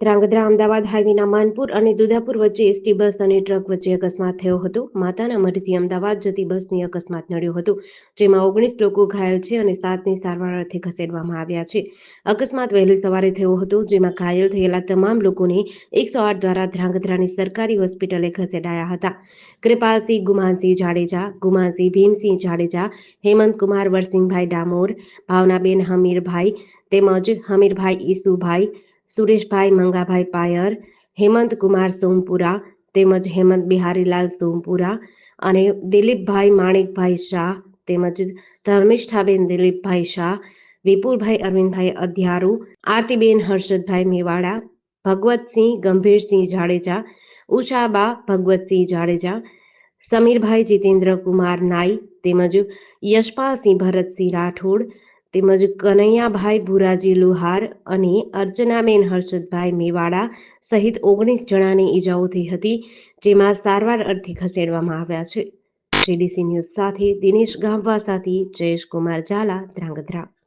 ધ્રાંગધ્રા અમદાવાદ હાઈવેના માનપુર અને દુધાપુર વચ્ચે ST bus અને ટ્રક વચ્ચે અકસ્માત થયો હતો. માતાના મઢથી અમદાવાદ જતી બસની અકસ્માત નડ્યો હતો, જેમાં ઓગણીસ લોકો ઘાયલ છે અને સાતને સારવાર અર્થે ખસેડવામાં આવ્યા છે. અકસ્માત વહેલી સવારે થયો હતો, જેમાં ઘાયલ થયેલા તમામ લોકોને એકસો આઠ દ્વારા ધ્રાંગધ્રાની સરકારી હોસ્પિટલે ખસેડાયા હતા. કૃપાલસિંહ ગુમાનસિંહ જાડેજા ગુમાનસિંહ ભીમસિંહ જાડેજા, હેમંત કુમાર, વરસિંહભાઈ ડામોર, ભાવનાબેન હમીરભાઈ તેમજ હમીરભાઈ ઈસુભાઈ સુરેશભાઈ, મંગાભાઈ પાયર, હેમંત કુમાર સોમપુરા તેમજ હેમંત બિહારીલાલ સોમપુરા અને દિલીપભાઈ માણેકભાઈ શાહ તેમજ ધર્મિષ્ઠાબેન દિલીપભાઈ શાહ, વિપુલભાઈ અરવિંદભાઈ અધ્યારુ, આરતીબેન હર્ષદભાઈ મેવાડા, ભગવતસિંહ ગંભીરસિંહ જાડેજા, ઉષાબા ભગવતસિંહ જાડેજા, સમીરભાઈ જીતેન્દ્ર કુમાર નાઈ તેમજ યશપાલસિંહ ભરતસિંહ રાઠોડ તેમજ કનૈયાભાઈ ભુરાજી લુહાર અને અર્ચનાબેન હર્ષદભાઈ મેવાડા સહિત ઓગણીસ જણાને ઈજાઓ થઈ હતી, જેમાં સારવાર અર્થે ખસેડવામાં આવ્યા છે. જેડીસી ન્યૂઝ સાથે દિનેશ ગામવા સાથે જયેશ કુમાર ઝાલા, ધ્રાંગધ્રા.